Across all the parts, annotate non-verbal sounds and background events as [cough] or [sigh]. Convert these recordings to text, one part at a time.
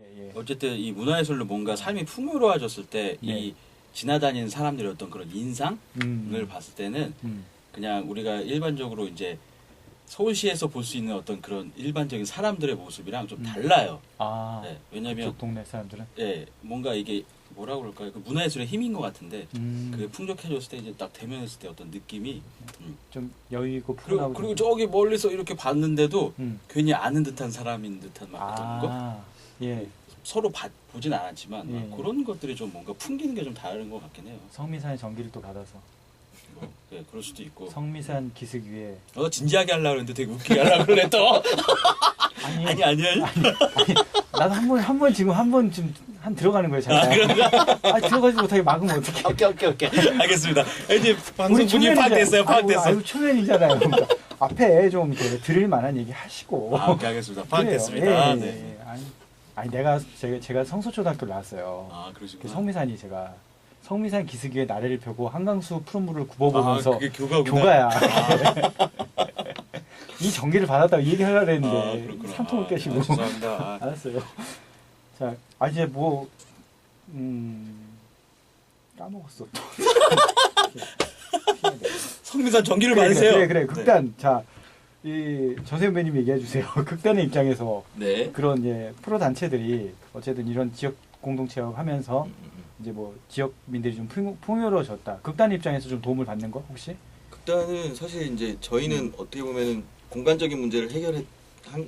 예, 예. 어쨌든 이 문화예술로 뭔가 삶이 풍요로워졌을 때이 네. 지나다니는 사람들의 어떤 그런 인상을 음, 봤을 때는 음. 그냥 우리가 일반적으로 이제 서울시에서 볼 수 있는 어떤 그런 일반적인 사람들의 모습이랑 좀 음. 달라요. 아, 네, 왜냐면 동네 사람들은 예, 뭔가 이게 뭐라 그럴까요? 그 문화예술의 힘인 것 같은데 음, 그 풍족해졌을 때 이제 딱 대면했을 때 어떤 느낌이 음. 좀 여유 있고 그리고, 그리고 좀- 저기 멀리서 이렇게 봤는데도 음. 괜히 아는 듯한 사람인 듯한 막 어떤 거 아, 예. 서로 봐, 보진 않았지만 막 예. 그런 것들이 좀 뭔가 풍기는 게 좀 다른 것 같긴 해요. 성미산의 전기를 또 받아서 뭐, 예, 그럴 수도 있고. 성미산 기슭 위에 어 진지하게 하려고 했는데 되게 웃기게 하려고 그래 또. 아니, 아니 아니 아니. 나도 한 번 한 번 지금 한 번 지금 한 들어가는 거예요 아, 잠깐 아, 들어가지 못하게 막으면 어떡해 오케이 오케이 오케이. 알겠습니다. 이제 방송 분위기. 파악됐어요. 아이고, 파악됐어. 아이고 초면이잖아요 그러니까 앞에 좀 이렇게 들을 만한 얘기 하시고 아, 오케이 알겠습니다. 파악됐습니다. 예, 아, 예, 네. 예. 아니, 내가 제가, 제가 성소초등학교를 나왔어요 아그 그러시구나. 성미산이 제가 성미산 기슭 위에 나래를 펴고 한강수 푸른 물을 굽어보면서 아, 그게 교가구나. 교가야. [laughs] 이 전기를 받았다고 얘기하려고 아, 했는데 아, 깨시고 아, 죄송합니다. [laughs] 아, 알았어요. 자, 아 이제 뭐 음, 까먹었어. 또. [laughs] 성미산 전기를 그래, 받으세요. 그래, 그래, 극단. 자, 이 전세현배님 얘기해 주세요. [laughs] 극단의 입장에서 네. 그런 예, 프로 단체들이 어쨌든 이런 지역 공동체업 하면서 음, 음, 음. 이제 뭐 지역민들이 좀 풍요, 풍요 로워졌다. 극단 입장에서 좀 도움을 받는 거 혹시? 극단은 사실 이제 저희는 음. 어떻게 보면은 공간적인 문제를 해결한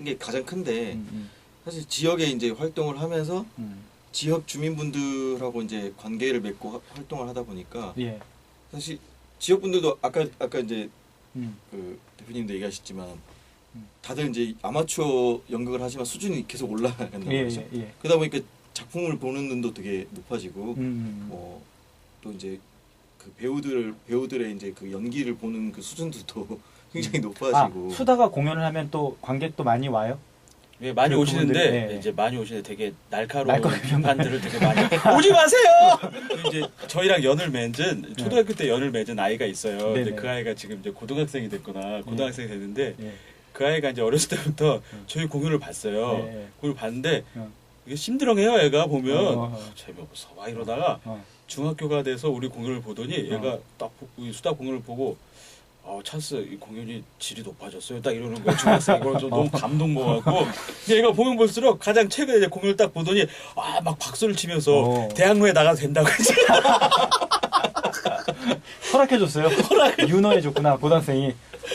게 가장 큰데 음, 사실 지역에 이제 활동을 하면서 음, 음. 지역 주민분들하고 이제 관계를 맺고 하- 활동을 하다 보니까 예. 사실 지역 분들도 아까 아까 이제 음. 그 대표님도 얘기하셨지만 음. 다들 이제 아마추어 연극을 하지만 수준이 계속 올라간다는 예, 거죠. 예, 예. 그러다 보니까 작품을 보는 눈도 되게 높아지고 음. 뭐또 이제 그 배우들 배우들의 이제 그 연기를 보는 그 수준도 또 [laughs] 굉장히 아, 높아지고 수다가 공연을 하면 또 관객도 많이 와요? 예, 많이 그 오시는데 그분들이, 예. 이제 많이 오시는데 되게 날카로운 날카로운 비판들을 되게 많이 [laughs] 오지 마세요. 이제 저희랑 연을 맺은 초등학교 때 연을 맺은 아이가 있어요. 근데 네네. 그 아이가 지금 이제 고등학생이 됐거나 고등학생이 됐는데 예. 그 아이가 이제 어렸을 때부터 음. 저희 공연을 봤어요. 예. 그걸 봤는데 어. 이게 심드렁해요. 애가 보면 어, 어, 어. 재미없어. 막 이러다가 어. 중학교가 돼서 우리 공연을 보더니 얘가 어. 딱 보- 수다 공연을 보고 아 찬스 이 공연이 질이 높아졌어요. 딱 이러는 거야 중학생 이거 좀 너무 감동 근데 얘가 보면 볼수록 가장 최근에 이제 공연을 딱 보더니 아 막 박수를 치면서 어. 대학로에 나가도 된다고 했지. [laughs] 허락해줬어요. 윤호해줬구나 고등학생이.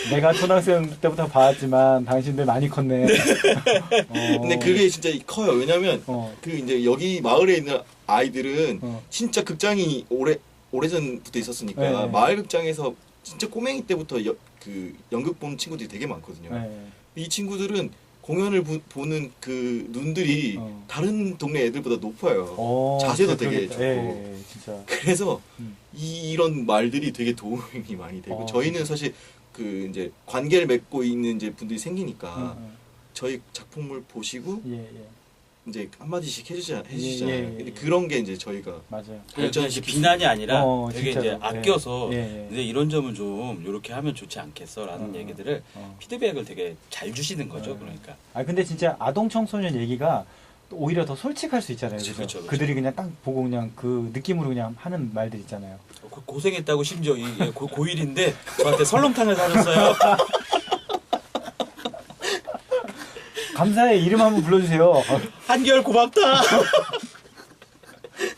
내가 초등학생 때부터 봐왔지만 당신들 많이 컸네. [laughs] 어. 근데 그게 진짜 커요. 왜냐면 어. 그 이제 여기 마을에 있는 아이들은 어. 진짜 극장이 오래 오래전부터 있었으니까 네. 마을 극장에서 진짜 꼬맹이 때부터 여- 그 연극 보는 친구들이 되게 많거든요. 네. 이 친구들은 공연을 보, 는그 눈들이 어. 다른 동네 애들보다 높아요. 어, 자세도 되게. 좋고. 예, 예. 그래서 음. 이, 이런 말들이 되게 도움이 많이 되고 어, 저희는 사실 그 이제 관계를 맺고 있는 이제 분들이 생기니까 음, 저희 작품을 보시고 음. 예, 예. 이제 한 마디씩 해주지 해주시잖아요. 예, 예, 예. 근데 그런 게 이제 저희가 맞아요. 그러니까 이제 비난이 아니라 어, 되게 진짜로. 이제 아껴서 예, 예. 근데 이런 점은 좀 이렇게 하면 좋지 않겠어라는 어, 얘기들을 어. 피드백을 되게 잘 주시는 거죠. 어. 그러니까 아 근데 진짜 아동 청소년 얘기가 또 오히려 더 솔직할 수 있잖아요. 그쵸, 그죠? 그쵸, 그쵸. 그들이 그냥 딱 보고 그냥 그 느낌으로 그냥 하는 말들 있잖아요. 고- 고생했다고 심지어 이 예, 고, 고1인데 저한테 설렁탕을 사줬어요. [laughs] 감사의 이름 한번 불러주세요. [laughs] 한결 고맙다. [laughs]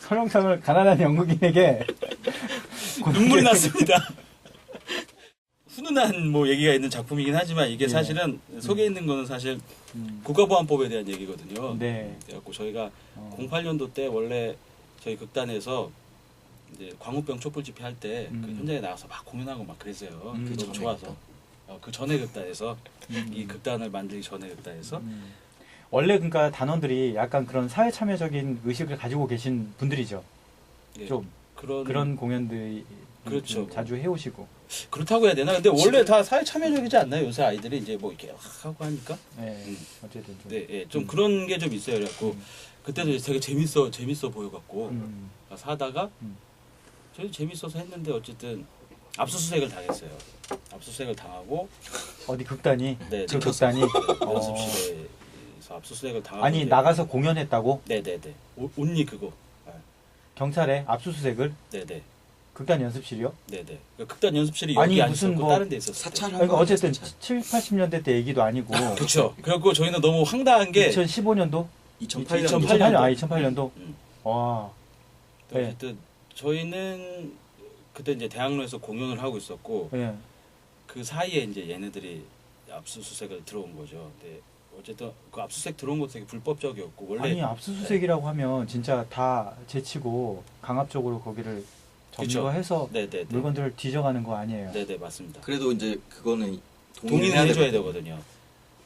설렁탕을 가난한 영국인에게 [laughs] 눈물이 났습니다. 훈훈한 뭐 얘기가 있는 작품이긴 하지만 이게 예. 사실은 속에 있는 거는 사실 음, 국가보안법에 대한 얘기거든요. 네. 그래갖고 저희가 어, 08년도 때 원래 저희 극단에서 이제 광우병 촛불 집회 할때그 음. 현장에 나가서 막 공연하고 막 그랬어요. 음, 그게 너무 좋아서 극단. 어, 그 전에 극단에서 음, 이 극단을 만들기 전에 극단에서 음. 원래 그러니까 단원들이 약간 그런 사회 참여적인 의식을 가지고 계신 분들이죠. 예, 좀 그런 그런 공연들이 그렇죠. 좀 자주 해오시고. 그렇다고 해야 되나? 근데 원래 다 사회 참여적이지 않나요? 요새 아이들이 이제 뭐 이렇게 하고 하니까. 네, 음. 어쨌든 좀. 네, 예, 좀 음. 그런 게 좀 있어요. 그래갖고 음. 그때도 이제 되게 재밌어 재밌어 보여갖고 음, 음. 저희 재밌어서 했는데 어쨌든 압수수색을 당했어요. 압수수색을 당하고 어디 극단이? 네, 그 찍혔어요. 극단이? 어. 연습실에 그래서 압수수색을 당하고 아니 이제- 나가서 공연했다고? 네네네. 오- 온리 그거. 아, 경찰에 압수수색을? 네네. 극단 연습실이요? 네네. 그러니까 극단 연습실이 아니, 여기 안 무슨 있었고 뭐 다른 데 있었어요. 사찰한 그러니까 거 어쨌든 사찰. 7, 80년대 때 얘기도 아니고. [laughs] 그렇죠. 그래갖고 저희는 너무 황당한 게 2015년도? 2008년 2008 2008년 아 2008년도? 음. 와. 네. 어쨌든 저희는 그때 이제 대학로에서 공연을 하고 있었고 예. 그 사이에 이제 얘네들이 압수수색을 들어온 거죠. 근데 어쨌든 그 압수수색 들어온 것도 되게 불법적이었고 원래 아니 압수수색이라고 하면 진짜 다 제치고 강압적으로 거기를. 점거해서 네네네 물건들을 뒤져가는 거 아니에요? 네네 맞습니다. 그래도 이제 그거는 동의를 해줘야 되거든요. 되거든요.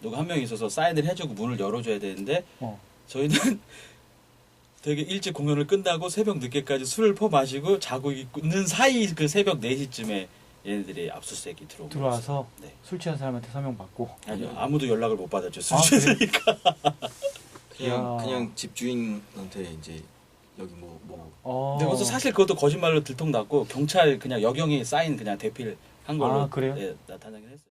누가 한 명 있어서 사인을 해주고 문을 열어줘야 되는데 어. 저희는 되게 일찍 공연을 끝나고 새벽 늦게까지 술을 퍼 마시고 자고 있는 사이 그 새벽 4시쯤에 얘네들이 압수수색이 거였어요. 들어와서 네. 술 취한 사람한테 서명 받고 아니요 아무도 연락을 못 받았죠. 술 아, 취했으니까. [laughs] 그냥. 그냥 집주인한테 이제 여기 뭐 뭐 어. 근데 그것도 사실 그것도 거짓말로 들통났고 경찰 그냥 여경이 사인 그냥 대필 한 걸로 아, 그래요? 네, 나타나긴 했어요.